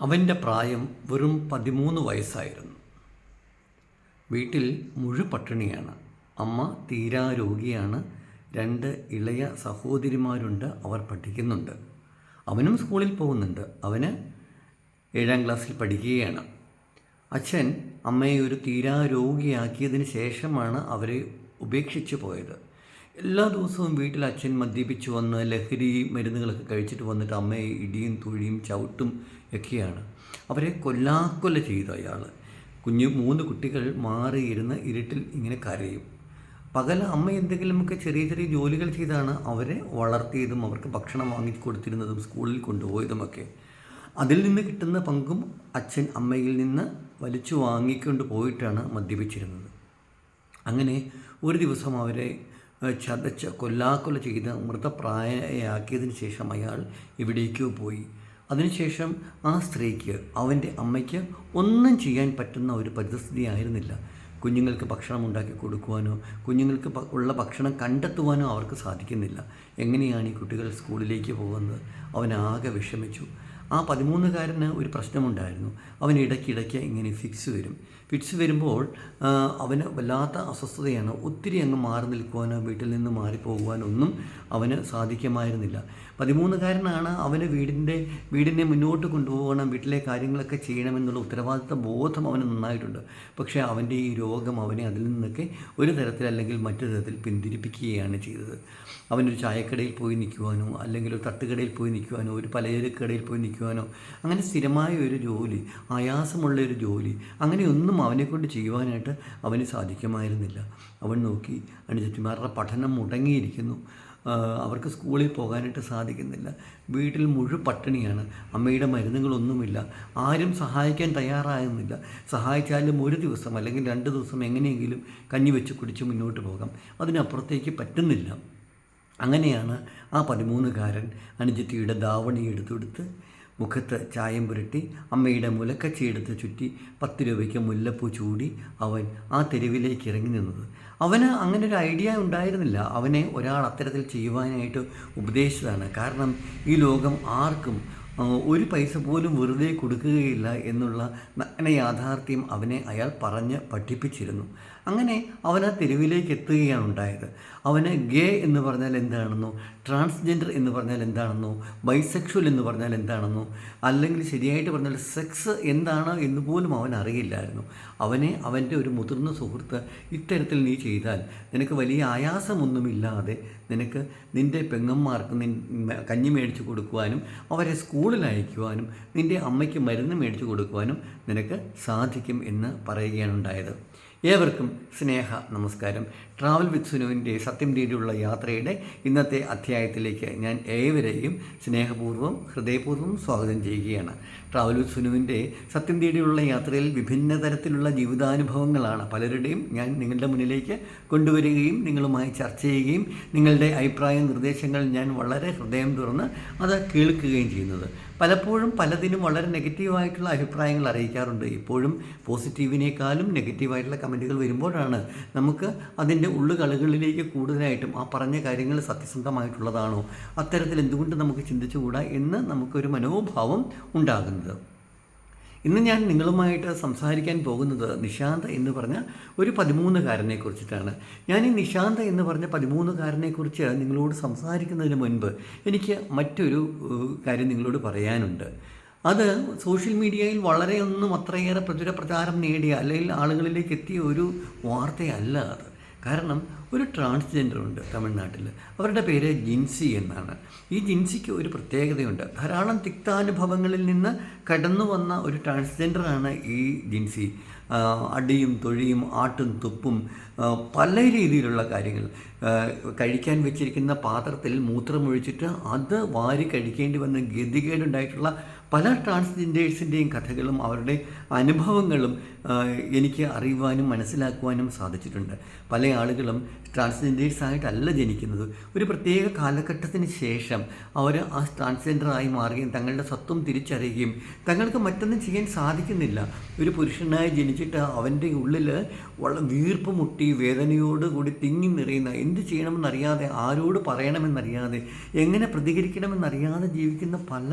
അവന്റെ പ്രായം വെറും പതിമൂന്ന് വയസ്സായിരുന്നു. വീട്ടിൽ മുഴു പട്ടിണിയാണ്. അമ്മ തീരാ രോഗിയാണ്. രണ്ട് ഇളയ സഹോദരിമാരുണ്ട് അവർ പഠിക്കുന്നുണ്ട്. അവനും സ്കൂളിൽ പോകുന്നുണ്ട്. അവന് ഏഴാം ക്ലാസ്സിൽ പഠിക്കുകയാണ്. അച്ഛൻ അമ്മയെ ഒരു തീരാ രോഗിയാക്കിയതിന് ശേഷമാണ് അവരെ ഉപേക്ഷിച്ച് പോയത്. എല്ലാ ദിവസവും വീട്ടിൽ അച്ഛൻ മദ്യപിച്ചു വന്ന് ലഹരി മരുന്നുകളൊക്കെ കഴിച്ചിട്ട് വന്നിട്ട് അമ്മയെ ഇടിയും തുഴിയും ചവിട്ടും ഒക്കെയാണ്. അവരെ കൊല്ലാക്കൊല്ല ചെയ്തു അയാൾ. കുഞ്ഞു മൂന്ന് കുട്ടികൾ മാറിയിരുന്ന് ഇരുട്ടിൽ ഇങ്ങനെ കരയും. പകൽ അമ്മ എന്തെങ്കിലുമൊക്കെ ചെറിയ ചെറിയ ജോലികൾ ചെയ്താണ് അവരെ വളർത്തിയതും അവർക്ക് ഭക്ഷണം വാങ്ങി കൊടുത്തിരുന്നതും സ്കൂളിൽ കൊണ്ടുപോയതുമൊക്കെ. അതിൽ നിന്ന് കിട്ടുന്ന പങ്കും അച്ഛൻ അമ്മയിൽ നിന്ന് വലിച്ചു വാങ്ങിക്കൊണ്ട് പോയിട്ടാണ് മദ്യപിച്ചിരുന്നത്. അങ്ങനെ ഒരു ദിവസം അവരെ ചതച്ച് കൊല്ലാക്കൊല ചെയ്ത് മൃതപ്രായയാക്കിയതിന് ശേഷം അയാൾ എവിടേക്കോ പോയി. അതിനുശേഷം ആ സ്ത്രീക്ക് അവന്റെ അമ്മയ്ക്ക് ഒന്നും ചെയ്യാൻ പറ്റുന്ന ഒരു പരിസ്ഥിതി ആയിരുന്നില്ല കുഞ്ഞുങ്ങൾക്ക് ഭക്ഷണം ഉണ്ടാക്കി കൊടുക്കുവാനോ കുഞ്ഞുങ്ങൾക്ക് ഉള്ള ഭക്ഷണം കണ്ടെത്തുവാനോ അവർക്ക് സാധിക്കുന്നില്ല. എങ്ങനെയാണ് ഈ കുട്ടികൾ സ്കൂളിലേക്ക് പോകുന്നത്? അവനാകെ വിഷമിച്ചു. ആ പതിമൂന്നുകാരന് ഒരു പ്രശ്നമുണ്ടായിരുന്നു. അവൻ ഇടയ്ക്കിടയ്ക്ക് ഇങ്ങനെ ഫിക്സ് വരും. ഫിക്സ് വരുമ്പോൾ അവന് വല്ലാത്ത അസ്വസ്ഥതയാണ്. ഒത്തിരി അങ്ങ് മാറി നിൽക്കുവാനോ വീട്ടിൽ നിന്ന് മാറിപ്പോകുവാനോ ഒന്നും അവന് സാധിക്കുമായിരുന്നില്ല. പതിമൂന്നുകാരനാണ് അവന് വീടിന്റെ വീടിനെ മുന്നോട്ട് കൊണ്ടുപോകണം വീട്ടിലെ കാര്യങ്ങളൊക്കെ ചെയ്യണമെന്നുള്ള ഉത്തരവാദിത്ത ബോധം അവന് നന്നായിട്ടുണ്ട്. പക്ഷേ അവന്റെ ഈ രോഗം അവനെ അതിൽ നിന്നൊക്കെ ഒരു തരത്തിൽ അല്ലെങ്കിൽ മറ്റു തരത്തിൽ പിന്തിരിപ്പിക്കുകയാണ് ചെയ്തത്. അവനൊരു ചായക്കടയിൽ പോയി നിൽക്കുവാനോ അല്ലെങ്കിൽ ഒരു തട്ടുകടയിൽ പോയി നിൽക്കുവാനോ ഒരു പലചരക്കടയിൽ പോയി നിൽക്കുവാനോ അങ്ങനെ സ്ഥിരമായ ഒരു ജോലി ആയാസമുള്ള ഒരു ജോലി അങ്ങനെയൊന്നും അവനെക്കൊണ്ട് ചെയ്യുവാനായിട്ട് അവന് സാധിക്കുമായിരുന്നില്ല. അവൻ നോക്കി അനുജത്തിമാരുടെ പഠനം മുടങ്ങിയിരിക്കുന്നു. അവർക്ക് സ്കൂളിൽ പോകാനായിട്ട് സാധിക്കുന്നില്ല. വീട്ടിൽ മുഴു പട്ടിണിയാണ്. അമ്മയുടെ മരുന്നുകളൊന്നുമില്ല. ആരും സഹായിക്കാൻ തയ്യാറാകുന്നില്ല. സഹായിച്ചാലും ഒരു ദിവസം അല്ലെങ്കിൽ രണ്ട് ദിവസം എങ്ങനെയെങ്കിലും കഞ്ഞി വെച്ച് കുടിച്ച് മുന്നോട്ട് പോകാം. അതിനപ്പുറത്തേക്ക് പറ്റുന്നില്ല. അങ്ങനെയാണ് ആ പതിമൂന്നുകാരൻ അനുജത്തിയുടെ ദാവണി എടുത്തെടുത്ത് മുഖത്ത് ചായം പുരട്ടി അമ്മയുടെ മുലക്കച്ചയെടുത്ത് ചുറ്റി പത്ത് രൂപയ്ക്ക് മുല്ലപ്പൂ ചൂടി അവൻ ആ തെരുവിലേക്ക് ഇറങ്ങി നിന്നത്. അവന് അങ്ങനെ ഒരു ഐഡിയ ഉണ്ടായിരുന്നില്ല. അവനെ ഒരാൾ അത്തരത്തിൽ ചെയ്യുവാനായിട്ട് ഉപദേശിച്ചതാണ്. കാരണം ഈ ലോകം ആർക്കും ഒരു പൈസ പോലും വെറുതെ കൊടുക്കുകയില്ല എന്നുള്ള നഗ്ന യാഥാർത്ഥ്യം അവനെ അയാൾ പറഞ്ഞ് പഠിപ്പിച്ചിരുന്നു. അങ്ങനെ അവൻ ആ തെരുവിലേക്ക് എത്തുകയാണ് ഉണ്ടായത് അവന് ഗേ എന്ന് പറഞ്ഞാൽ എന്താണെന്നോ ട്രാൻസ്ജെൻഡർ എന്ന് പറഞ്ഞാൽ എന്താണെന്നോ ബൈസെക്ഷൽ എന്ന് പറഞ്ഞാൽ എന്താണെന്നോ അല്ലെങ്കിൽ ശരിയായിട്ട് പറഞ്ഞാൽ സെക്സ് എന്താണ് എന്ന് പോലും അവൻ അറിയില്ലായിരുന്നു. അവനെ അവന്റെ ഒരു മുതിർന്ന സുഹൃത്ത് ഇത്തരത്തിൽ നീ ചെയ്താൽ നിനക്ക് വലിയ ആയാസമൊന്നുമില്ലാതെ നിനക്ക് നിന്റെ പെങ്ങന്മാർക്ക് നിൻ കഞ്ഞി മേടിച്ച് കൊടുക്കുവാനും അവരെ സ്കൂളിൽ അയക്കുവാനും നിന്റെ അമ്മയ്ക്ക് മരുന്ന് മേടിച്ച് കൊടുക്കുവാനും നിനക്ക് സാധിക്കും എന്ന് പറയുകയാണ് ഉണ്ടായത് ഏവർക്കും സ്നേഹ നമസ്കാരം. ട്രാവൽ വിത്ത് സുനുവിന്റെ സത്യം രീതിയിലുള്ള യാത്രയുടെ ഇന്നത്തെ അധ്യായത്തിലേക്ക് ഞാൻ ഏവരെയും സ്നേഹപൂർവം ഹൃദയപൂർവം സ്വാഗതം ചെയ്യുകയാണ്. ട്രാവൽ വിത്ത് സുനുവിന്റെ സത്യം തേടിയുള്ള യാത്രയിൽ വിഭിന്ന തരത്തിലുള്ള ജീവിതാനുഭവങ്ങളാണ് പലരുടെയും ഞാൻ നിങ്ങളുടെ മുന്നിലേക്ക് കൊണ്ടുവരികയും നിങ്ങളുമായി ചർച്ച ചെയ്യുകയും നിങ്ങളുടെ അഭിപ്രായ നിർദ്ദേശങ്ങൾ ഞാൻ വളരെ ഹൃദയം തുറന്ന് അത് കേൾക്കുകയും ചെയ്യുന്നത്. പലപ്പോഴും പലതിനും വളരെ നെഗറ്റീവായിട്ടുള്ള അഭിപ്രായങ്ങൾ അറിയിക്കാറുണ്ട്. ഇപ്പോഴും പോസിറ്റീവിനേക്കാളും നെഗറ്റീവായിട്ടുള്ള കമന്റുകൾ വരുമ്പോഴാണ് നമുക്ക് അതിന്റെ ഉള്ളുകളിലേക്ക് കൂടുതലായിട്ടും ആ പറഞ്ഞ കാര്യങ്ങൾ സത്യസന്ധമായിട്ടുള്ളതാണോ? അത്തരത്തിൽ എന്തുകൊണ്ട് നമുക്ക് ചിന്തിച്ചുകൂടാ എന്ന് നമുക്കൊരു മനോഭാവം ഉണ്ടാകുന്നത്. ഇന്ന് ഞാൻ നിങ്ങളുമായിട്ട് സംസാരിക്കാൻ പോകുന്നത് നിശാന്ത എന്ന് പറഞ്ഞ ഒരു പതിമൂന്നുകാരനെ കുറിച്ചിട്ടാണ്. ഞാൻ ഈ നിശാന്ത എന്ന് പറഞ്ഞ പതിമൂന്നുകാരനെ കുറിച്ച് നിങ്ങളോട് സംസാരിക്കുന്നതിന് മുൻപ് എനിക്ക് മറ്റൊരു കാര്യം നിങ്ങളോട് പറയാനുണ്ട്. അത് സോഷ്യൽ മീഡിയയിൽ വളരെയൊന്നും അത്രയേറെ പ്രചുര പ്രചാരം നേടിയ അല്ലെങ്കിൽ ആളുകളിലേക്ക് എത്തിയ ഒരു വാർത്തയല്ല അത്. കാരണം ഒരു ട്രാൻസ്ജെൻഡർ ഉണ്ട് തമിഴ്നാട്ടിൽ അവരുടെ പേര് ജിൻസി എന്നാണ്. ഈ ജിൻസിക്ക് ഒരു പ്രത്യേകതയുണ്ട്. ധാരാളം തിക്താനുഭവങ്ങളിൽ നിന്ന് കടന്നു വന്ന ഒരു ട്രാൻസ്ജെൻഡറാണ് ഈ ജിൻസി. അടിയും തൊഴിയും ആട്ടും തുപ്പും പല രീതിയിലുള്ള കാര്യങ്ങൾ. കഴിക്കാൻ വെച്ചിരിക്കുന്ന പാത്രത്തിൽ മൂത്രമൊഴിച്ചിട്ട് അത് വാരി കഴിക്കേണ്ടി വന്ന ഗതികേടുണ്ടായിട്ടുള്ള പല ട്രാൻസ്ജെൻഡേഴ്സിന്റെയും കഥകളും അവരുടെ അനുഭവങ്ങളും എനിക്ക് അറിയുവാനും മനസ്സിലാക്കുവാനും സാധിച്ചിട്ടുണ്ട്. പല ആളുകളും ട്രാൻസ്ജെൻഡേഴ്സ് ആയിട്ടല്ല ജനിക്കുന്നത്. ഒരു പ്രത്യേക കാലഘട്ടത്തിന് ശേഷം അവർ ആ ട്രാൻസ്ജെൻഡറായി മാറുകയും തങ്ങളുടെ സ്വത്വം തിരിച്ചറിയുകയും തങ്ങൾക്ക് മറ്റൊന്നും ചെയ്യാൻ സാധിക്കുന്നില്ല. ഒരു പുരുഷനായി ജനിച്ചിട്ട് അവന്റെ ഉള്ളിൽ വീർപ്പ് മുട്ടി വേദനയോട് കൂടി തിങ്ങി നിറയുന്ന എന്ത് ചെയ്യണമെന്നറിയാതെ ആരോട് പറയണമെന്നറിയാതെ എങ്ങനെ പ്രതികരിക്കണമെന്നറിയാതെ ജീവിക്കുന്ന പല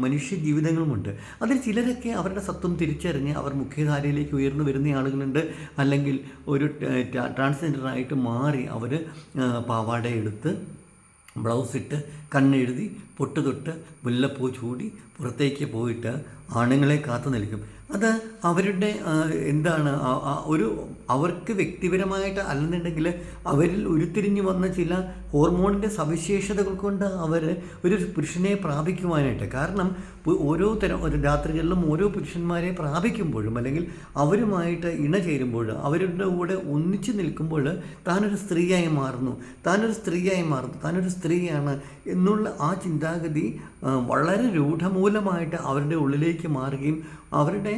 മനുഷ്യ ജീവിതങ്ങളുമുണ്ട് അതിൽ ചിലരൊക്കെ അവരുടെ സത്വം തിരിച്ചറിഞ്ഞ് അവർ മുഖ്യധാരയിലേക്ക് ഉയർന്നു വരുന്ന ആളുകളുണ്ട്. അല്ലെങ്കിൽ ഒരു ട്രാൻസ്ജെൻഡറായിട്ട് മാറി അവർ പാവാട എടുത്ത് ബ്ലൗസ് ഇട്ട് കണ്ണെഴുതി പൊട്ട് തൊട്ട് മുല്ലപ്പൂ ചൂടി പുറത്തേക്ക് പോയിട്ട് ആണുങ്ങളെ കാത്തു നിൽക്കും. അത് അവരുടെ എന്താണ് ഒരു അവർക്ക് വ്യക്തിപരമായിട്ട് അല്ലെന്നുണ്ടെങ്കിൽ അവരിൽ ഉരുത്തിരിഞ്ഞു വന്ന ചില ഹോർമോണിന്റെ സവിശേഷതകൾ കൊണ്ട് അവർ ഒരു പുരുഷനെ പ്രാപിക്കുവാനായിട്ട്. കാരണം ഓരോ തരം ഒരു രാത്രികളിലും ഓരോ പുരുഷന്മാരെ പ്രാപിക്കുമ്പോഴും അല്ലെങ്കിൽ അവരുമായിട്ട് ഇണ ചേരുമ്പോൾ അവരുടെ കൂടെ ഒന്നിച്ചു നിൽക്കുമ്പോൾ താനൊരു സ്ത്രീയായി മാറുന്നു. താനൊരു സ്ത്രീയായി മാറുന്നു. താനൊരു സ്ത്രീയാണ് എന്നുള്ള ആ ചിന്താഗതി വളരെ രൂഢമൂലമായിട്ട് അവരുടെ ഉള്ളിലേക്ക് മാറുകയും അവരുടെ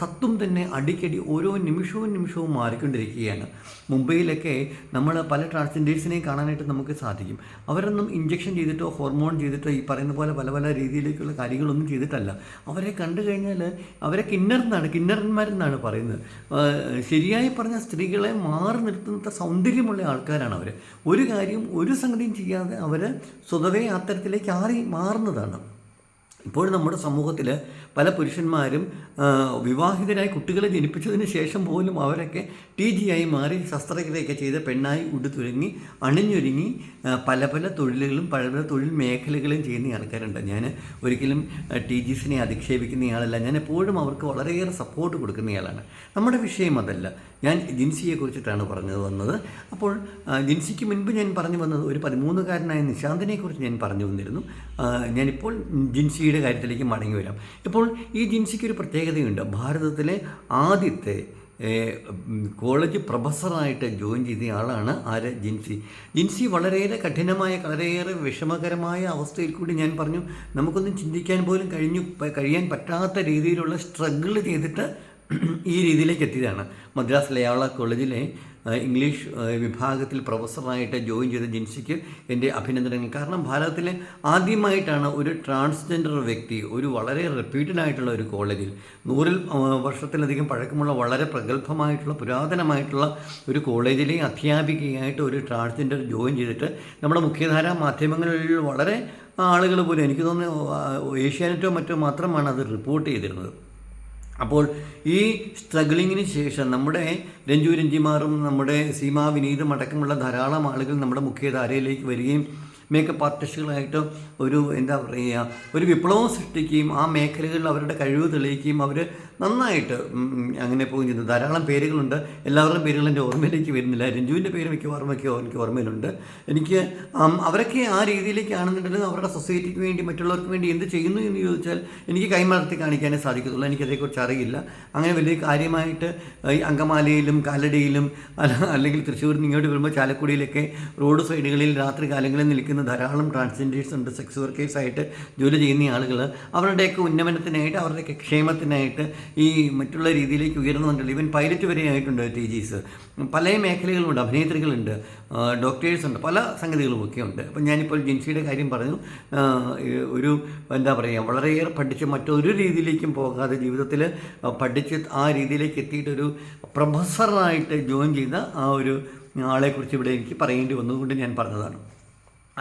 സത്വം തന്നെ അടിക്കടി ഓരോ നിമിഷവും നിമിഷവും മാറിക്കൊണ്ടിരിക്കുകയാണ്. മുംബൈയിലൊക്കെ നമ്മൾ പല ട്രാൻസ്ജെൻഡേഴ്സിനെയും കാണാനായിട്ട് നമുക്ക് സാധിക്കും. അവരൊന്നും ഇഞ്ചക്ഷൻ ചെയ്തിട്ടോ ഹോർമോൺ ചെയ്തിട്ടോ ഈ പറയുന്ന പോലെ പല പല രീതിയിലേക്കുള്ള കാര്യങ്ങളൊന്നും ചെയ്തിട്ടല്ല. അവരെ കണ്ടു കഴിഞ്ഞാൽ അവരെ കിന്നറെന്നാണ് കിന്നറന്മാരെന്നാണ് പറയുന്നത്. ശരിയായി പറഞ്ഞ സ്ത്രീകളെ മാറി നിർത്തുന്ന സൗന്ദര്യമുള്ള ആൾക്കാരാണ് അവർ ഒരു കാര്യം ഒരു സംഗതിയും ചെയ്യാതെ അവർ സ്വതവേ അത്തരത്തിലേക്ക് ആറി മാറുന്നതാണ്. ഇപ്പോൾ നമ്മുടെ സമൂഹത്തിൽ പല പുരുഷന്മാരും വിവാഹിതരായി കുട്ടികളെ ജനിപ്പിച്ചതിന് ശേഷം പോലും അവരൊക്കെ ടി ആയി മാറി ശസ്ത്രക്രിയയൊക്കെ ചെയ്ത് പെണ്ണായി ഉടുത്തൊരുങ്ങി അണിഞ്ഞൊരുങ്ങി പല പല തൊഴിലുകളും പല പല തൊഴിൽ മേഖലകളും ചെയ്യുന്ന ആൾക്കാരുണ്ട്. ഞാൻ ഒരിക്കലും ടി ജിസിനെ അധിക്ഷേപിക്കുന്നയാളല്ല ഞാൻ എപ്പോഴും അവർക്ക് വളരെയേറെ സപ്പോർട്ട് കൊടുക്കുന്നയാളാണ് നമ്മുടെ വിഷയം അതല്ല. ഞാൻ ജിൻസിയെ കുറിച്ചിട്ടാണ് പറഞ്ഞു വന്നത്. അപ്പോൾ ജിൻസിക്ക് മുൻപ് ഞാൻ പറഞ്ഞു വന്നത് ഒരു പതിമൂന്നുകാരനായ നിശാന്തിനെ കുറിച്ച് ഞാൻ പറഞ്ഞു വന്നിരുന്നു. ഞാനിപ്പോൾ ജിൻസിയുടെ കാര്യത്തിലേക്ക് മടങ്ങി വരാം. ഇപ്പോൾ ഈ ജിൻസിക്ക് ഒരു പ്രത്യേകതയുണ്ട്. ഭാരതത്തിലെ ആദ്യത്തെ കോളേജ് പ്രൊഫസറായിട്ട് ജോയിൻ ചെയ്ത ആളാണ് ആര്? ജിൻസി. ജിൻസി വളരെയേറെ കഠിനമായ വളരെയേറെ വിഷമകരമായ അവസ്ഥയിൽ കൂടി ഞാൻ പറഞ്ഞു നമുക്കൊന്നും ചിന്തിക്കാൻ പോലും കഴിഞ്ഞു കഴിയാൻ പറ്റാത്ത രീതിയിലുള്ള സ്ട്രഗിൾ ചെയ്തിട്ട് ഈ രീതിയിലേക്ക് എത്തിയതാണ്. മദ്രാസ് ലയാള കോളേജിലെ ഇംഗ്ലീഷ് വിഭാഗത്തിൽ പ്രൊഫസറായിട്ട് ജോയിൻ ചെയ്ത ജിൻസിക്ക് എന്റെ അഭിനന്ദനങ്ങൾ. കാരണം ഭാരതത്തിലെ ആദ്യമായിട്ടാണ് ഒരു ട്രാൻസ്ജെൻഡർ വ്യക്തി ഒരു വളരെ റെപ്യൂട്ടഡ് ആയിട്ടുള്ള ഒരു കോളേജിൽ നൂറിൽ വർഷത്തിലധികം പഴക്കമുള്ള വളരെ പ്രഗത്ഭമായിട്ടുള്ള പുരാതനമായിട്ടുള്ള ഒരു കോളേജിലെ അധ്യാപികയായിട്ട് ഒരു ട്രാൻസ്ജെൻഡർ ജോയിൻ ചെയ്തിട്ട് നമ്മുടെ മുഖ്യധാര മാധ്യമങ്ങളിൽ വളരെ ആളുകൾ പോലും എനിക്ക് തോന്നുന്നു ഏഷ്യാനെറ്റോ മറ്റോ മാത്രമാണ് അത് റിപ്പോർട്ട് ചെയ്തിരുന്നത്. അപ്പോൾ ഈ സ്ട്രഗിളിങ്ങിന് ശേഷം നമ്മുടെ രഞ്ജു രഞ്ജിമാറും നമ്മുടെ സീമാ വിനീതും അടക്കമുള്ള ധാരാളം ആളുകൾ നമ്മുടെ മുഖ്യധാരയിലേക്ക് വരികയും മേക്കപ്പ് ആർട്ടിസ്റ്റുകളായിട്ട് ഒരു എന്താ പറയുക ഒരു വിപ്ലവം സൃഷ്ടിക്കുകയും ആ മേഖലകളിൽ അവരുടെ കഴിവ് തെളിയിക്കുകയും അവർ നന്നായിട്ട് അങ്ങനെ പോവുകയും ചെയ്യുന്നു ധാരാളം പേരുകളുണ്ട്. എല്ലാവരുടെയും പേരുകൾ എന്റെ ഓർമ്മയിലേക്ക് വരുന്നില്ല. രഞ്ജുവിന്റെ പേര് മിക്ക ഓർമ്മയ്ക്ക് എനിക്ക് ഓർമ്മയിലുണ്ട്. എനിക്ക് അവരൊക്കെ ആ രീതിയിലേക്കാണെന്നുണ്ടെങ്കിൽ അവരുടെ സൊസൈറ്റിക്ക് വേണ്ടി മറ്റുള്ളവർക്ക് വേണ്ടി എന്ത് ചെയ്യുന്നു എന്ന് ചോദിച്ചാൽ എനിക്ക് കൈമാറത്തി കാണിക്കാനേ സാധിക്കത്തുള്ളൂ. എനിക്കതേക്കുറിച്ച് അറിയില്ല. അങ്ങനെ വലിയ കാര്യമായിട്ട് ഈ അങ്കമാലയിലും കാലടിയിലും അല്ല- അല്ലെങ്കിൽ തൃശ്ശൂരിൽ നിന്ന് ഇങ്ങോട്ട് വരുമ്പോൾ ചാലക്കുടിയിലൊക്കെ റോഡ് സൈഡുകളിൽ രാത്രി കാലങ്ങളിൽ നിൽക്കുന്ന ധാരാളം ട്രാൻസ്ജെൻഡേഴ്സ് ഉണ്ട് സെക്സ് വർക്കേഴ്സായിട്ട് ജോലി ചെയ്യുന്ന ആളുകൾ. അവരുടെയൊക്കെ ഉന്നമനത്തിനായിട്ട് അവരുടെയൊക്കെ ക്ഷേമത്തിനായിട്ട് ഈ മറ്റുള്ള രീതിയിലേക്ക് ഉയർന്നു വന്നിട്ടുള്ള ഈവൻ പൈലറ്റ് വരെ ആയിട്ടുണ്ട് ടി ജീസ് പല മേഖലകളുണ്ട് അഭിനേത്രികളുണ്ട് ഡോക്ടേഴ്സ് ഉണ്ട് പല സംഗതികളും ഒക്കെ ഉണ്ട്. അപ്പം ഞാനിപ്പോൾ ജിൻസിയുടെ കാര്യം പറഞ്ഞു. ഒരു എന്താ പറയുക വളരെയേറെ പഠിച്ച് മറ്റൊരു രീതിയിലേക്കും പോകാതെ ജീവിതത്തിൽ പഠിച്ച് ആ രീതിയിലേക്ക് എത്തിയിട്ടൊരു പ്രൊഫസറായിട്ട് ജോയിൻ ചെയ്ത ആ ഒരു ആളെക്കുറിച്ച് ഇവിടെ എനിക്ക് പറയേണ്ടി വന്നതുകൊണ്ട് ഞാൻ പറഞ്ഞതാണ്.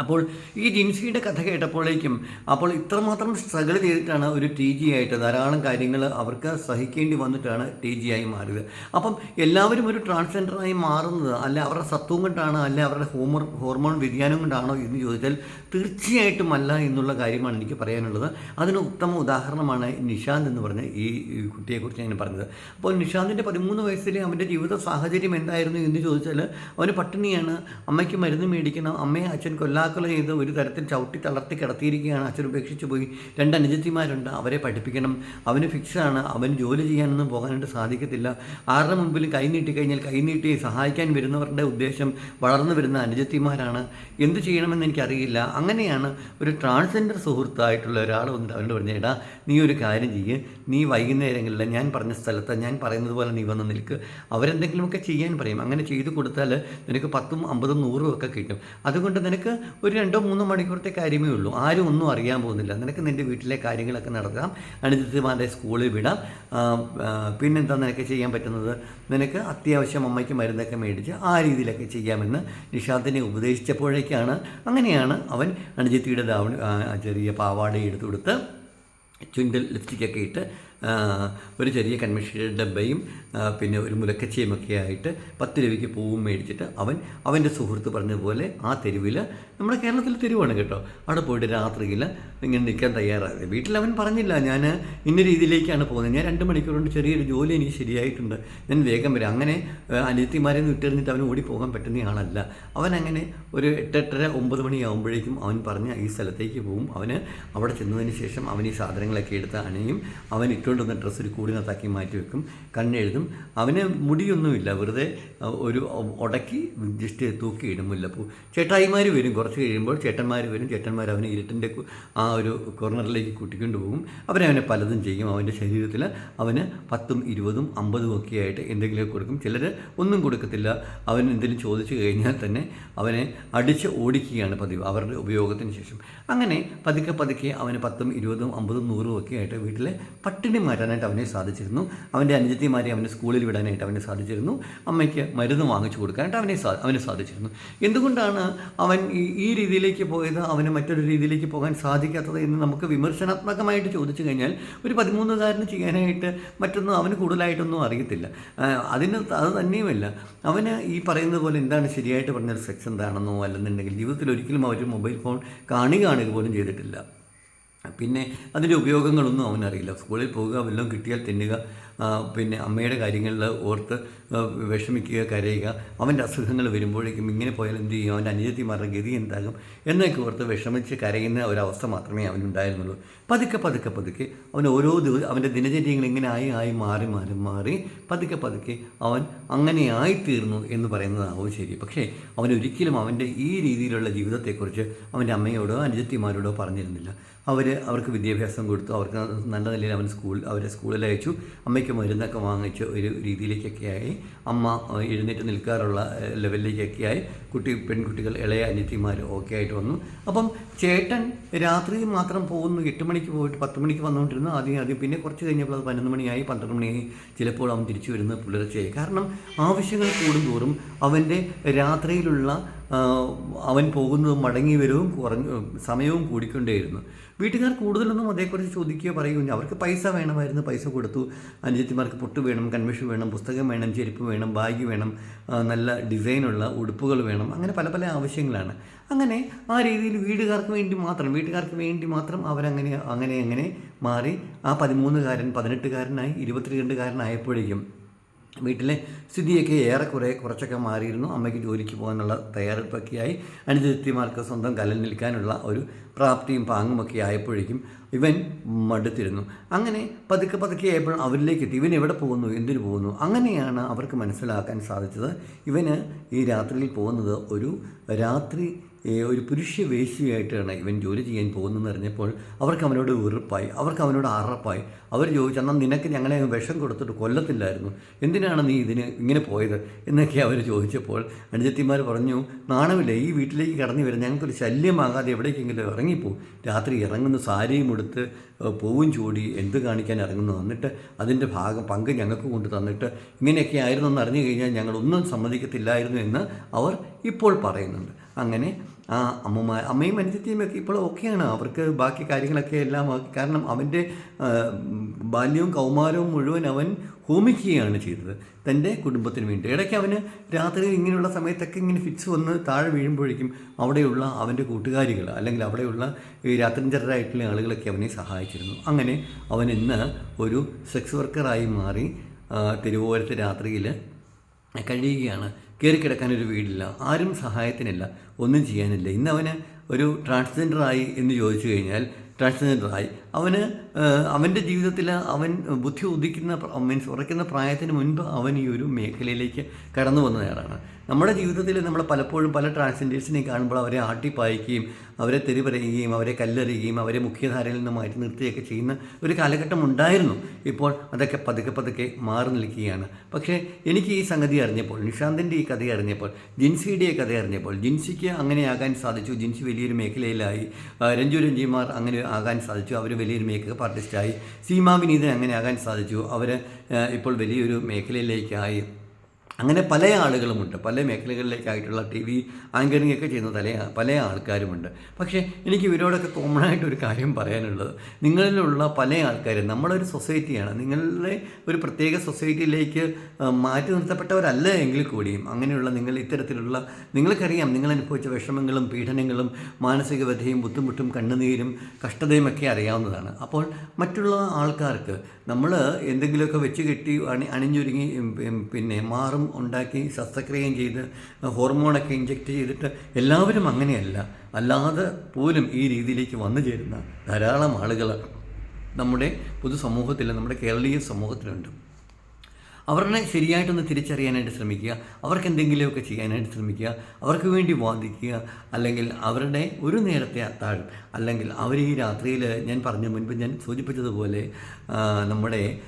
അപ്പോൾ ഈ ജിൻസിയുടെ കഥ കേട്ടപ്പോഴേക്കും അപ്പോൾ ഇത്രമാത്രം സ്ട്രഗിൾ ചെയ്തിട്ടാണ് ഒരു ടി ജി ആയിട്ട് ധാരാളം കാര്യങ്ങൾ അവർക്ക് സഹിക്കേണ്ടി വന്നിട്ടാണ് ടി ജി ആയി മാറിയത്. അപ്പം എല്ലാവരും ഒരു ട്രാൻസ്ജെൻഡറായി മാറുന്നത് അല്ല അവരുടെ സത്വം കൊണ്ടാണ് അല്ല അവരുടെ ഹോമോൺ ഹോർമോൺ വ്യതിയാനം കൊണ്ടാണോ എന്ന് ചോദിച്ചാൽ തീർച്ചയായിട്ടും അല്ല എന്നുള്ള കാര്യമാണ് എനിക്ക് പറയാനുള്ളത്. അതിന് ഉത്തമ ഉദാഹരണമാണ് നിഷാന്ത് എന്ന് പറഞ്ഞ ഈ കുട്ടിയെക്കുറിച്ച് ഞാൻ പറഞ്ഞത്. അപ്പോൾ നിഷാന്തിന്റെ പതിമൂന്ന് വയസ്സിലെ അവന്റെ ജീവിത സാഹചര്യം എന്തായിരുന്നു എന്ന് ചോദിച്ചാൽ അവന് പട്ടിണിയാണ് അമ്മയ്ക്ക് മരുന്ന് മേടിക്കണം അമ്മയെ അച്ഛൻ കൊല്ലാ കൊലാക്കൊല ചെയ്ത് ഒരു തരത്തിൽ ചവിട്ടി തളർത്തി കിടത്തിയിരിക്കുകയാണ്. അച്ഛൻ ഉപേക്ഷിച്ച് പോയി. രണ്ട് അനുജത്തിമാരുണ്ട്. അവരെ പഠിപ്പിക്കണം. അവന് ഫിക്സാണ് അവന് ജോലി ചെയ്യാനൊന്നും പോകാനായിട്ട് സാധിക്കത്തില്ല. ആരുടെ മുമ്പിലും കൈ നീട്ടി കഴിഞ്ഞാൽ കൈ നീട്ടി സഹായിക്കാൻ വരുന്നവരുടെ ഉദ്ദേശം വളർന്നു വരുന്ന അനുജത്തിമാരാണ്. എന്ത് ചെയ്യണമെന്ന് എനിക്കറിയില്ല. അങ്ങനെയാണ് ഒരു ട്രാൻസ്ജെൻഡർ സുഹൃത്തായിട്ടുള്ള ഒരാൾ വന്നിട്ട് അവരോട് പറഞ്ഞേടാ നീ ഒരു കാര്യം ചെയ്യ്. നീ വൈകുന്നേരങ്ങളിൽ ഞാൻ പറഞ്ഞ സ്ഥലത്ത് ഞാൻ പറയുന്നത് പോലെ നീ വന്ന് നിൽക്ക്. അവരെന്തെങ്കിലുമൊക്കെ ചെയ്യാൻ പറയും. അങ്ങനെ ചെയ്തു കൊടുത്താൽ നിനക്ക് പത്തും അമ്പതും നൂറും ഒക്കെ കിട്ടും. അതുകൊണ്ട് നിനക്ക് ഒരു രണ്ടോ മൂന്നോ മണിക്കൂറത്തെ കാര്യമേ ഉള്ളൂ. ആരും ഒന്നും അറിയാൻ പോകുന്നില്ല. നിനക്ക് നിന്റെ വീട്ടിലെ കാര്യങ്ങളൊക്കെ നടത്താം അനുജിത്മാരുടെ സ്കൂളിൽ വിടാം. പിന്നെന്താ നിനക്ക് ചെയ്യാൻ പറ്റുന്നത്? നിനക്ക് അത്യാവശ്യം അമ്മയ്ക്ക് മരുന്നൊക്കെ മേടിച്ച് ആ രീതിയിലൊക്കെ ചെയ്യാമെന്ന് നിഷാന്തിനെ ഉപദേശിച്ചപ്പോഴേക്കാണ് അങ്ങനെയാണ് അവൻ അനുജിത്തിയുടെ ദാവണി ചെറിയ പാവാട എടുത്തു കൊടുത്ത് ചുണ്ടിൽ ലിപ്സ്റ്റിക്കൊക്കെ ഇട്ട് ഒരു ചെറിയ കൺവെൻഷന്റെ ഡബ്ബയും പിന്നെ ഒരു മുലക്കച്ചയും ഒക്കെ ആയിട്ട് പത്ത് രൂപയ്ക്ക് പൂവും മേടിച്ചിട്ട് അവൻ അവന്റെ സുഹൃത്ത് പറഞ്ഞതുപോലെ ആ തെരുവിൽ നമ്മുടെ കേരളത്തിൽ തെരുവാണ് കേട്ടോ. അവിടെ പോയിട്ട് രാത്രിയിൽ ഇങ്ങനെ നിൽക്കാൻ തയ്യാറായത്. വീട്ടിൽ അവൻ പറഞ്ഞില്ല ഞാൻ ഇന്ന രീതിയിലേക്കാണ് പോകുന്നത്. ഞാൻ രണ്ട് മണിക്കൂർ കൊണ്ട് ചെറിയൊരു ജോലി എനിക്ക് ശരിയായിട്ടുണ്ട്. ഞാൻ വേഗം വരാം. അങ്ങനെ അനിയത്തിമാരെ വിട്ടെറിഞ്ഞിട്ട് ഓടി പോകാൻ പറ്റുന്ന ആളല്ല. അവൻ അങ്ങനെ ഒരു എട്ടെട്ടര ഒമ്പത് മണിയാകുമ്പോഴേക്കും അവൻ പറഞ്ഞ് ഈ സ്ഥലത്തേക്ക് പോകും അവന് അവിടെ ചെന്നതിന് ശേഷം അവൻ ഈ സാധനങ്ങളൊക്കെ എടുത്ത് അണിയും. അവൻ ഇട്ടുകൊണ്ട് വന്ന ഡ്രസ്സ് ഒരു കൂടിനകത്താക്കി മാറ്റി വെക്കും. കണ്ണെഴുതും അവന് മുടിയൊന്നുമില്ല. വെറുതെ ഒരു ഉടക്കി ജസ്റ്റ് തൂക്കിയിടും മുല്ലപ്പൂ. ചേട്ടായിമാർ വരും കുറച്ച് കഴിയുമ്പോൾ ചേട്ടന്മാർ വരും. ചേട്ടന്മാർ അവനെ ഇരുട്ടിന്റെ ആ ഒരു കോർണറിലേക്ക് കൂട്ടിക്കൊണ്ട് പോകും. അവരവനെ പലതും ചെയ്യും. അവന്റെ ശരീരത്തിൽ അവന് പത്തും ഇരുപതും അമ്പതും ഒക്കെ ആയിട്ട് എന്തെങ്കിലുമൊക്കെ കൊടുക്കും. ചിലർ ഒന്നും കൊടുക്കത്തില്ല. അവൻ എന്തെങ്കിലും ചോദിച്ചു കഴിഞ്ഞാൽ തന്നെ അവനെ അടിച്ച് ഓടിക്കുകയാണ് പതിവ്. അവരുടെ ഉപയോഗത്തിന് ശേഷം. അങ്ങനെ പതുക്കെ പതുക്കെ അവന് പത്തും ഇരുപതും അമ്പതും നൂറും ഒക്കെ ആയിട്ട് വീട്ടിലെ പട്ടിണി മാറ്റാനായിട്ട് അവനെ സാധിച്ചിരുന്നു. അവന്റെ അനുജത്തിമാരെ അവന്റെ സ്കൂളിൽ വിടാനായിട്ട് അവനെ സാധിച്ചിരുന്നു. അമ്മയ്ക്ക് മരുന്ന് വാങ്ങിച്ചു കൊടുക്കാനായിട്ട് അവനെ അവന് സാധിച്ചിരുന്നു. എന്തുകൊണ്ടാണ് അവൻ ഈ ഈ രീതിയിലേക്ക് പോയത് അവന് മറ്റൊരു രീതിയിലേക്ക് പോകാൻ സാധിക്കാത്തത് എന്ന് നമുക്ക് വിമർശനാത്മകമായിട്ട് ചോദിച്ചു കഴിഞ്ഞാൽ ഒരു പതിമൂന്നുകാരന് ചെയ്യാനായിട്ട് മറ്റൊന്നും അവന് കൂടുതലായിട്ടൊന്നും അറിയത്തില്ല. അതിന് അത് തന്നെയുമല്ല. അവന് ഈ പറയുന്നത് പോലെ എന്താണ് ശരിയായിട്ട് പറഞ്ഞൊരു സെക്സ് എന്താണെന്നോ അല്ലെന്നുണ്ടെങ്കിൽ ജീവിതത്തിൽ ഒരിക്കലും അവർ മൊബൈൽ ഫോൺ കാണി കാണുക പോലും ചെയ്തിട്ടില്ല. പിന്നെ അതിന്റെ ഉപയോഗങ്ങളൊന്നും അവനറിയില്ല. സ്കൂളിൽ പോവുക വല്ലതും കിട്ടിയാൽ തിന്നുക പിന്നെ അമ്മയുടെ കാര്യങ്ങളിൽ ഓർത്ത് വിഷമിക്കുക കരയുക. അവന്റെ അസുഖങ്ങൾ വരുമ്പോഴേക്കും ഇങ്ങനെ പോയാൽ എന്ത് ചെയ്യും? അവന്റെ അനുജത്തിമാരുടെ ഗതി എന്താകും? എന്നൊക്കെ ഓർത്ത് വിഷമിച്ച് കരയുന്ന ഒരവസ്ഥ മാത്രമേ അവനുണ്ടായിരുന്നുള്ളൂ. പതുക്കെ പതുക്കെ പതുക്കെ അവൻ ഓരോ ദിവസം അവന്റെ ദിനചര്യങ്ങൾ ഇങ്ങനെ ആയി ആയി മാറി മാറി മാറി പതുക്കെ പതുക്കെ അവൻ അങ്ങനെ ആയിത്തീർന്നു എന്ന് പറയുന്നതാവും ശരി. പക്ഷേ അവൻ ഒരിക്കലും അവന്റെ ഈ രീതിയിലുള്ള ജീവിതത്തെക്കുറിച്ച് അവന്റെ അമ്മയോടോ അനുജത്തിമാരോടോ പറഞ്ഞിരുന്നില്ല. അവർ അവർക്ക് വിദ്യാഭ്യാസം കൊടുത്തു. അവർക്ക് നല്ല നിലയിൽ അവൻ സ്കൂൾ അവരെ സ്കൂളിൽ അയച്ചു. അമ്മയ്ക്ക് മരുന്നൊക്കെ വാങ്ങിച്ച് ഒരു രീതിയിലേക്കൊക്കെ ആയി. അമ്മ എഴുന്നേറ്റ് നിൽക്കാറുള്ള ലെവലിലേക്കൊക്കെ ആയി. കുട്ടി പെൺകുട്ടികൾ ഇളയ അനിയത്തിമാർ ഒക്കെ ആയിട്ട് വന്നു. അപ്പം ചേട്ടൻ രാത്രി മാത്രം പോകുന്നു. എട്ട് മണിക്ക് പോയിട്ട് പത്ത് മണിക്ക് വന്നുകൊണ്ടിരുന്നു. ആദ്യം ആദ്യം പിന്നെ കുറച്ച് കഴിഞ്ഞപ്പോൾ അത് പതിനൊന്ന് മണിയായി. പന്ത്രണ്ട് മണിയായി ചിലപ്പോൾ അവൻ തിരിച്ചു വരുന്നത് പുലർച്ചയായി. കാരണം ആവശ്യങ്ങൾ കൂടുന്തോറും അവന്റെ രാത്രിയിലുള്ള അവൻ പോകുന്നതും മടങ്ങി വരവും കുറഞ്ഞു സമയവും കൂടിക്കൊണ്ടേയിരുന്നു. വീട്ടുകാർ കൂടുതലൊന്നും അതേക്കുറിച്ച് ചോദിക്കുകയോ പറയുകയോ അവർക്ക് പൈസ വേണമായിരുന്നു പൈസ കൊടുത്തു. അനുജത്തിമാർക്ക് പൊട്ട് വേണം കൺവെഷൻ വേണം പുസ്തകം വേണം ചെരുപ്പ് വേണം ബാഗ് വേണം നല്ല ഡിസൈനുള്ള ഉടുപ്പുകൾ വേണം. അങ്ങനെ പല പല ആവശ്യങ്ങളാണ്. അങ്ങനെ ആ രീതിയിൽ വീടുകാർക്ക് വേണ്ടി മാത്രം വീട്ടുകാർക്ക് വേണ്ടി മാത്രം അവരങ്ങനെ അങ്ങനെ അങ്ങനെ മാറി ആ പതിമൂന്നുകാരൻ പതിനെട്ടുകാരനായി ഇരുപത്തിരണ്ടുകാരനായപ്പോഴേക്കും വീട്ടിലെ സ്ഥിതിയൊക്കെ ഏറെക്കുറെ കുറച്ചൊക്കെ മാറിയിരുന്നു. അമ്മയ്ക്ക് ജോലിക്ക് പോകാനുള്ള തയ്യാറെടുപ്പൊക്കെയായി. അനുജത്തിമാർക്ക് സ്വന്തം കലൽ നിൽക്കാനുള്ള ഒരു പ്രാപ്തിയും പാങ്ങുമൊക്കെ ആയപ്പോഴേക്കും ഇവൻ മടുത്തിരുന്നു. അങ്ങനെ പതുക്കെ പതുക്കെ ആയപ്പോൾ അവരിലേക്ക് എത്തി. ഇവൻ എവിടെ പോകുന്നു? എന്തിനു പോകുന്നു? അങ്ങനെയാണ് അവർക്ക് മനസ്സിലാക്കാൻ സാധിച്ചത്. ഇവന് ഈ രാത്രിയിൽ പോകുന്നത് ഒരു രാത്രി ഒരു പുരുഷ വേശ്യയായിട്ടാണ് ഇവൻ ജോലി ചെയ്യാൻ പോകുന്നതെന്ന് അറിഞ്ഞപ്പോൾ അവർക്ക് അവനോട് വെറുപ്പായി അവർക്ക് അവനോട് അറപ്പായി. അവർ ചോദിച്ചു എന്നാൽ നിനക്ക് ഞങ്ങളെ വിഷം കൊടുത്തിട്ട് കൊല്ലത്തില്ലായിരുന്നു. എന്തിനാണ് നീ ഇതിന് ഇങ്ങനെ പോയത്? എന്നൊക്കെ അവർ ചോദിച്ചപ്പോൾ അനുജത്തിമാർ പറഞ്ഞു നാണമില്ല ഈ വീട്ടിലേക്ക് കടന്നു വരാൻ ഞങ്ങൾക്കൊരു ശല്യമാകാതെ എവിടേക്കെങ്കിലും ഇറങ്ങിപ്പോവും രാത്രി ഇറങ്ങുന്ന സാരിയും എടുത്ത് പൂവും ചൂടി എന്ത് കാണിക്കാൻ ഇറങ്ങുന്നു എന്നിട്ട് അതിന്റെ ഭാഗം പങ്ക് ഞങ്ങൾക്ക് കൊണ്ട് തന്നിട്ട് ഇങ്ങനെയൊക്കെ ആയിരുന്നു എന്ന് അറിഞ്ഞു കഴിഞ്ഞാൽ ഞങ്ങളൊന്നും സമ്മതിക്കത്തില്ലായിരുന്നു എന്ന് അവർ ഇപ്പോൾ പറയുന്നുണ്ട്. അങ്ങനെ ആ അമ്മമാ അമ്മയും അനുജത്തിയും ഒക്കെ ഇപ്പോൾ ഓക്കെയാണ് അവർക്ക് ബാക്കി കാര്യങ്ങളൊക്കെ എല്ലാം കാരണം അവന്റെ ബാല്യവും കൗമാരവും മുഴുവൻ അവൻ ഹോമിക്കുകയാണ് ചെയ്തത്. തന്റെ കുടുംബത്തിന് വേണ്ടി. ഇടയ്ക്ക് അവന് രാത്രി ഇങ്ങനെയുള്ള സമയത്തൊക്കെ ഇങ്ങനെ ഫിക്സ് വന്ന് താഴെ വീഴുമ്പോഴേക്കും അവിടെയുള്ള അവന്റെ കൂട്ടുകാരികൾ അല്ലെങ്കിൽ അവിടെയുള്ള ഈ രാത്രിഞ്ചരായിട്ടുള്ള ആളുകളൊക്കെ അവനെ സഹായിച്ചിരുന്നു. അങ്ങനെ അവൻ ഇന്ന് ഒരു സെക്സ് വർക്കറായി മാറി തിരുവോരത്തെ രാത്രിയിൽ കഴിയുകയാണ്. കയറി കിടക്കാനൊരു വീടില്ല. ആരും സഹായത്തിനില്ല. ഒന്നും ചെയ്യാനില്ല. ഇന്ന് അവന് ഒരു ട്രാൻസ്ജെൻഡറായി എന്ന് ചോദിച്ചു കഴിഞ്ഞാൽ ട്രാൻസ്ജെൻഡറായി. അവന് അവന്റെ ജീവിതത്തിൽ അവൻ ബുദ്ധി ഉദിക്കുന്ന മീൻസ് ഉറയ്ക്കുന്ന പ്രായത്തിന് മുൻപ് അവൻ ഈ ഒരു മേഖലയിലേക്ക് കടന്നു വന്നയാളാണ് നമ്മുടെ ജീവിതത്തിൽ നമ്മൾ പലപ്പോഴും പല ട്രാൻസ്ജെൻഡേഴ്സിനെ കാണുമ്പോൾ അവരെ ആട്ടിപ്പായിക്കുകയും അവരെ തെറി പറയുകയും അവരെ കല്ലെറിയുകയും അവരെ മുഖ്യധാരയിൽ നിന്ന് മാറ്റി നിർത്തുകയൊക്കെ ചെയ്യുന്ന ഒരു കാലഘട്ടം ഉണ്ടായിരുന്നു. ഇപ്പോൾ അതൊക്കെ പതുക്കെ പതുക്കെ മാറി നിൽക്കുകയാണ്. പക്ഷേ എനിക്ക് ഈ സംഗതി അറിഞ്ഞപ്പോൾ നിഷാന്തിന്റെ ഈ കഥ അറിഞ്ഞപ്പോൾ ജിൻസിയുടെ കഥ അറിഞ്ഞപ്പോൾ ജിൻസിക്ക് അങ്ങനെ ആകാൻ സാധിച്ചു. ജിൻസി വലിയൊരു മേഖലയിലായി. രഞ്ജു രഞ്ജിമാർ അങ്ങനെ ആകാൻ സാധിച്ചു. അവർ വലിയൊരു മേക്കപ്പ് ആർട്ടിസ്റ്റായി. സീമാ വിനീതൻ അങ്ങനെ ആകാൻ സാധിച്ചു. അവർ ഇപ്പോൾ വലിയൊരു മേഖലയിലേക്കായി. അങ്ങനെ പല ആളുകളുമുണ്ട്. പല മേഖലകളിലേക്കായിട്ടുള്ള ടി വി ആങ്കറിംഗ് ഒക്കെ ചെയ്യുന്ന പല പല ആൾക്കാരുമുണ്ട്. പക്ഷേ എനിക്ക് ഇവരോടൊക്കെ കോമൺ ആയിട്ട് ഒരു കാര്യം പറയാനുള്ളത്. നിങ്ങളിലുള്ള പല ആൾക്കാരും നമ്മളൊരു സൊസൈറ്റിയാണ്. നിങ്ങളുടെ ഒരു പ്രത്യേക സൊസൈറ്റിയിലേക്ക് മാറ്റി നിർത്തപ്പെട്ടവരല്ല എങ്കിൽ കൂടിയും അങ്ങനെയുള്ള നിങ്ങൾ ഇത്തരത്തിലുള്ള നിങ്ങൾക്കറിയാം നിങ്ങൾ അനുഭവിച്ച വിഷമങ്ങളും പീഡനങ്ങളും മാനസിക വ്യഥയും ബുദ്ധിമുട്ടും കണ്ണുനീരും കഷ്ടതയും ഒക്കെ അറിയാവുന്നതാണ്. അപ്പോൾ മറ്റുള്ള ആൾക്കാർക്ക് നമ്മൾ എന്തെങ്കിലുമൊക്കെ വെച്ച് കെട്ടി അണി അണിഞ്ഞൊരുങ്ങി പിന്നെ മാറും ഉണ്ടാക്കി ശസ്ത്രക്രിയയും ചെയ്ത് ഹോർമോണൊക്കെ ഇഞ്ചെക്റ്റ് ചെയ്തിട്ട് എല്ലാവരും അങ്ങനെയല്ല. അല്ലാതെ പോലും ഈ രീതിയിലേക്ക് വന്നു ചേരുന്ന ധാരാളം ആളുകൾ നമ്മുടെ പൊതുസമൂഹത്തിൽ നമ്മുടെ കേരളീയ സമൂഹത്തിലുണ്ട്. അവരുടെ ശരിയായിട്ടൊന്ന് തിരിച്ചറിയാനായിട്ട് ശ്രമിക്കുക. അവർക്ക് എന്തെങ്കിലുമൊക്കെ ചെയ്യാനായിട്ട് ശ്രമിക്കുക. അവർക്ക് വേണ്ടി വാദിക്കുക. അല്ലെങ്കിൽ അവരുടെ ഒരു നേരത്തെ അത്താഴം. അല്ലെങ്കിൽ അവർ ഈ രാത്രിയിൽ ഞാൻ പറഞ്ഞ മുൻപ് ഞാൻ സൂചിപ്പിച്ചതുപോലെ നമ്മുടെ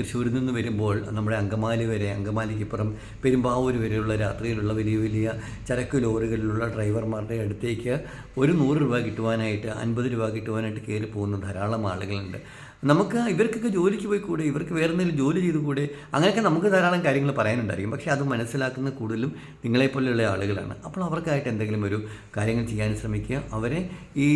തൃശ്ശൂരിൽ നിന്ന് വരുമ്പോൾ നമ്മുടെ അങ്കമാലി വരെ അങ്കമാലിക്കിപ്പുറം പെരുമ്പാവൂർ വരെയുള്ള രാത്രിയിലുള്ള വലിയ വലിയ ചരക്ക് ലോറികളിലുള്ള ഡ്രൈവർമാരുടെ അടുത്തേക്ക് ഒരു നൂറ് രൂപ കിട്ടുവാനായിട്ട് അൻപത് രൂപ കിട്ടുവാനായിട്ട് കയറി പോകുന്ന ധാരാളം ആളുകളുണ്ട്. നമുക്ക് ഇവർക്കൊക്കെ ജോലിക്ക് പോയി കൂടെ ഇവർക്ക് വേറെ എന്തെങ്കിലും ജോലി ചെയ്ത് കൂടെ അങ്ങനെയൊക്കെ നമുക്ക് ധാരാളം കാര്യങ്ങൾ പറയാനുണ്ടായിരിക്കും. പക്ഷേ അത് മനസ്സിലാക്കുന്ന കൂടുതലും നിങ്ങളെപ്പോലെയുള്ള ആളുകളാണ്. അപ്പോൾ അവർക്കായിട്ട് എന്തെങ്കിലും ഒരു കാര്യങ്ങൾ ചെയ്യാൻ ശ്രമിക്കുക. അവരെ ഈ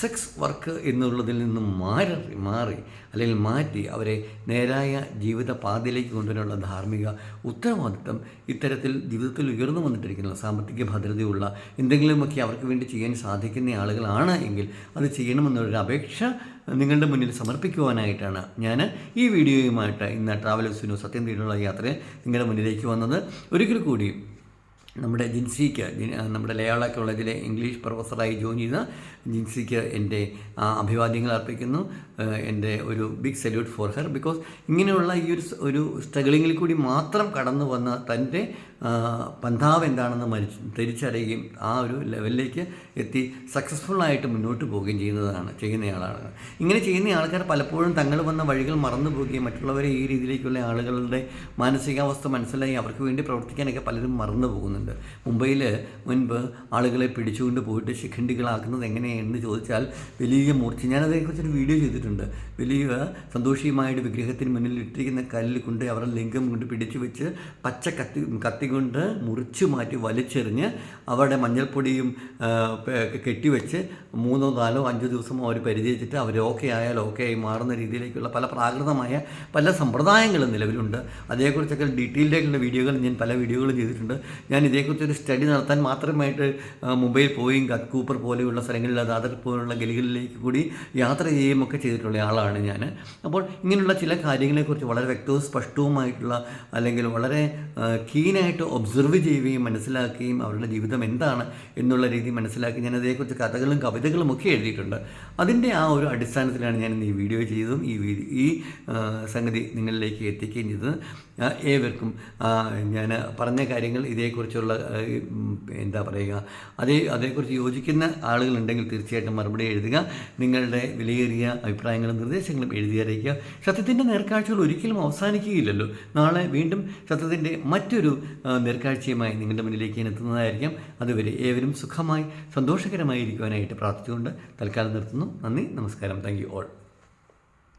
സെക്സ് വർക്ക് എന്നുള്ളതിൽ നിന്നും മാറി മാറി അല്ലെങ്കിൽ മാറ്റി അവരെ നേരായ ജീവിത പാതയിലേക്ക് കൊണ്ടുവരാനുള്ള ധാർമ്മിക ഉത്തരവാദിത്വം ഇത്തരത്തിൽ ജീവിതത്തിൽ ഉയർന്നു വന്നിട്ടിരിക്കുന്ന സാമ്പത്തിക ഭദ്രതയുള്ള എന്തെങ്കിലുമൊക്കെ അവർക്ക് വേണ്ടി ചെയ്യാൻ സാധിക്കുന്ന ആളുകളാണ് എങ്കിൽ അത് ചെയ്യണമെന്നുള്ളൊരു അപേക്ഷ നിങ്ങളുടെ മുന്നിൽ സമർപ്പിക്കുവാനായിട്ടാണ് ഞാൻ ഈ വീഡിയോയുമായിട്ട് ഇന്ന് ട്രാവലേഴ്സിനോ സത്യം തീരുള്ള യാത്രയെ നിങ്ങളുടെ മുന്നിലേക്ക് വന്നത്. ഒരിക്കൽ കൂടി നമ്മുടെ ജിൻസിക്ക് നമ്മുടെ ലയാള കോളേജിലെ ഇംഗ്ലീഷ് പ്രൊഫസറായി ജോയിൻ ചെയ്ത ജിൻസിക്ക് എന്റെ അഭിവാദ്യങ്ങൾ അർപ്പിക്കുന്നു. എന്റെ ഒരു big salute for her because ഇങ്ങനെയുള്ള ഈ ഒരു ഒരു സ്ട്രഗിളിങ്ങിൽ കൂടി മാത്രം കടന്നു വന്ന തന്റെ പന്താവ് എന്താണെന്ന് മരിച്ച് തിരിച്ചറിയുകയും ആ ഒരു ലെവലിലേക്ക് എത്തി സക്സസ്ഫുള്ളായിട്ട് മുന്നോട്ട് പോവുകയും ചെയ്യുന്നതാണ് ചെയ്യുന്നയാളാണ് ഇങ്ങനെ ചെയ്യുന്ന ആൾക്കാർ പലപ്പോഴും തങ്ങൾ വന്ന വഴികൾ മറന്നു പോവുകയും മറ്റുള്ളവരെ ഈ രീതിയിലേക്കുള്ള ആളുകളുടെ മാനസികാവസ്ഥ മനസ്സിലായി അവർക്ക് വേണ്ടി പ്രവർത്തിക്കാനൊക്കെ പലരും മറന്നു പോകുന്നുണ്ട് മുംബൈയിൽ മുൻപ് ആളുകളെ പിടിച്ചുകൊണ്ട് പോയിട്ട് ശിഖണ്ഡികളാക്കുന്നത് എങ്ങനെയെന്ന് ചോദിച്ചാൽ വലിയ മൂർച്ച. ഞാനതേക്കുറിച്ചൊരു വീഡിയോ ചെയ്തിട്ടുണ്ട്. വലിയ സന്തോഷിയുമായിട്ട് വിഗ്രഹത്തിന് മുന്നിൽ ഇട്ടിരിക്കുന്ന കല്ലിൽ കൊണ്ട് അവരുടെ ലിംഗം കൊണ്ട് പിടിച്ചു വെച്ച് പച്ച കത്തി കത്തി കൊണ്ട് മുറിച്ചു മാറ്റി വലിച്ചെറിഞ്ഞ് അവരുടെ മഞ്ഞൾപ്പൊടിയും കെട്ടിവെച്ച് മൂന്നോ നാലോ അഞ്ചോ ദിവസം അവർ പരിചയിച്ചിട്ട് അവർ ഓക്കെ ആയാൽ ഓക്കെ ആയി മാറുന്ന രീതിയിലേക്കുള്ള പല പ്രാകൃതമായ പല സമ്പ്രദായങ്ങളും നിലവിലുണ്ട്. അതേക്കുറിച്ചൊക്കെ ഡീറ്റെയിൽഡായിട്ടുള്ള വീഡിയോകൾ ഞാൻ പല വീഡിയോകളും ചെയ്തിട്ടുണ്ട്. ഞാൻ ഇതേക്കുറിച്ചൊരു സ്റ്റഡി നടത്താൻ മാത്രമായിട്ട് മുംബൈയിൽ പോയി കൂപ്പർ പോലെയുള്ള സ്ഥലങ്ങളിൽ ദാദർ പോലുള്ള ഗലികളിലേക്ക് കൂടി യാത്ര ചെയ്യുകയും ഒക്കെ ചെയ്തിട്ടുള്ള ആളാണ് ഞാൻ അപ്പോൾ ഇങ്ങനെയുള്ള ചില കാര്യങ്ങളെക്കുറിച്ച് വളരെ വ്യക്തവും സ്പഷ്ടവുമായിട്ടുള്ള അല്ലെങ്കിൽ വളരെ കീനായിട്ട് ഒബ്സർവ് ചെയ്യുകയും മനസ്സിലാക്കുകയും അവരുടെ ജീവിതം എന്താണ് എന്നുള്ള രീതി മനസ്സിലാക്കി ഞാൻ അതേക്കുറിച്ച് കഥകളും കവിതകളും ഒക്കെ എഴുതിയിട്ടുണ്ട്. അതിന്റെ ആ ഒരു അടിസ്ഥാനത്തിലാണ് ഞാൻ ഈ വീഡിയോ ചെയ്തതും ഈ ഈ സംഗതി നിങ്ങളിലേക്ക് എത്തിക്കുകയും ചെയ്തത്. ഏവർക്കും ഞാൻ പറഞ്ഞ കാര്യങ്ങൾ ഇതേക്കുറിച്ചുള്ള എന്താ പറയുക അതേ അതേക്കുറിച്ച് യോജിക്കുന്ന ആളുകളുണ്ടെങ്കിൽ തീർച്ചയായിട്ടും മറുപടി എഴുതുക. നിങ്ങളുടെ വിലയേറിയ അഭിപ്രായങ്ങളും നിർദ്ദേശങ്ങളും എഴുതി അറിയിക്കുക. സത്യത്തിന്റെ നേർക്കാഴ്ചകൾ ഒരിക്കലും അവസാനിക്കുകയില്ലല്ലോ. നാളെ വീണ്ടും സത്യത്തിന്റെ മറ്റൊരു നേർക്കാഴ്ചയുമായി നിങ്ങളുടെ മുന്നിലേക്ക് എത്തുന്നതായിരിക്കാം. അതുവരെ ഏവരും സുഖമായി സന്തോഷകരമായി ഇരിക്കുവാനായിട്ട് പ്രാർത്ഥിച്ചുകൊണ്ട് തൽക്കാലം നിർത്തുന്നു. നന്ദി നമസ്കാരം. Thank you all.